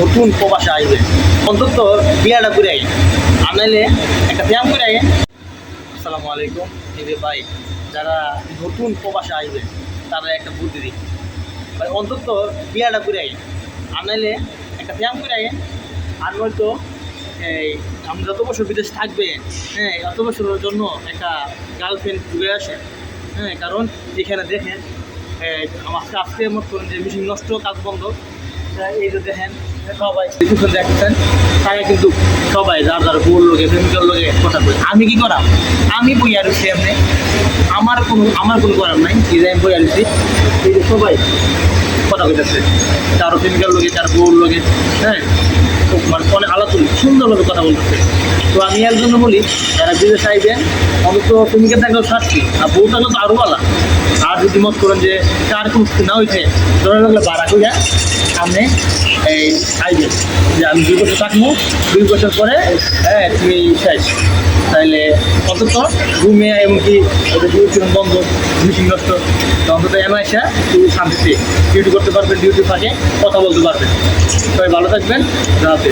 নতুন প্রবাসে আসবে। অন্তত বিয়াটা করে আগে আর নাইলে একটা ব্যায়াম করে আগে আসসালামু আলাইকুম, দিদি ভাই। যারা নতুন প্রবাসে আসবে, তারা একটা বুদ্ধি দিই ভাই, অন্তত বিয়াটা করে আগে আর নাইলে একটা ব্যায়াম করে আগে আর নয়তো এই আপনি যত বছর বিদেশ থাকবে হ্যাঁ অত বছরের জন্য একটা গার্লফ্রেন্ড ঘুরে আসে। হ্যাঁ কারণ এখানে দেখেন, এই আজকে আজকে মত যে মেশিন নষ্ট, কাজ বন্ধ। এই যে দেখেন সবাই পিছনে দেখছেন তারা কিন্তু সবাই যার যার গোল লোকে প্রেমিকার লোকে কথা বলে। আমি কি করাম? আমি বই আর এমনি। আমার কোনো আমার কোনো করার নাই যে আমি বই আর এই সবাই কথা কইতেছে। কারও প্রেমিকার লোকে তার বউর লোকে হ্যাঁ? মানে অনেক আলাদা, সুন্দরভাবে কথা বলতেছে। তো আমি এর জন্য বলি যারা বিদেশ আইবেন অন্তত প্রেমিকা থাকলেও শাস্তি, আর বউ থাকলেও তো আরও আলা আর যদি মত করেন যে কার কোনো না হইছে, ধরে লাগলে বাড়া কইয়া আপনি এই আইবেন যে আমি দুই বছর থাকব, দুই বছর পরে হ্যাঁ তুমি শেষ। তাইলে অন্তত ঘুমে এমনকি ওদের ডিউটি বন্ধ, মিটিং নষ্ট অন্তত এমন এসে তুমি শান্তিতে ডিউটি করতে পারবেন ডিউটি ফাঁকে কথা বলতে পারবেন সবাই ভালো থাকবেন রাতে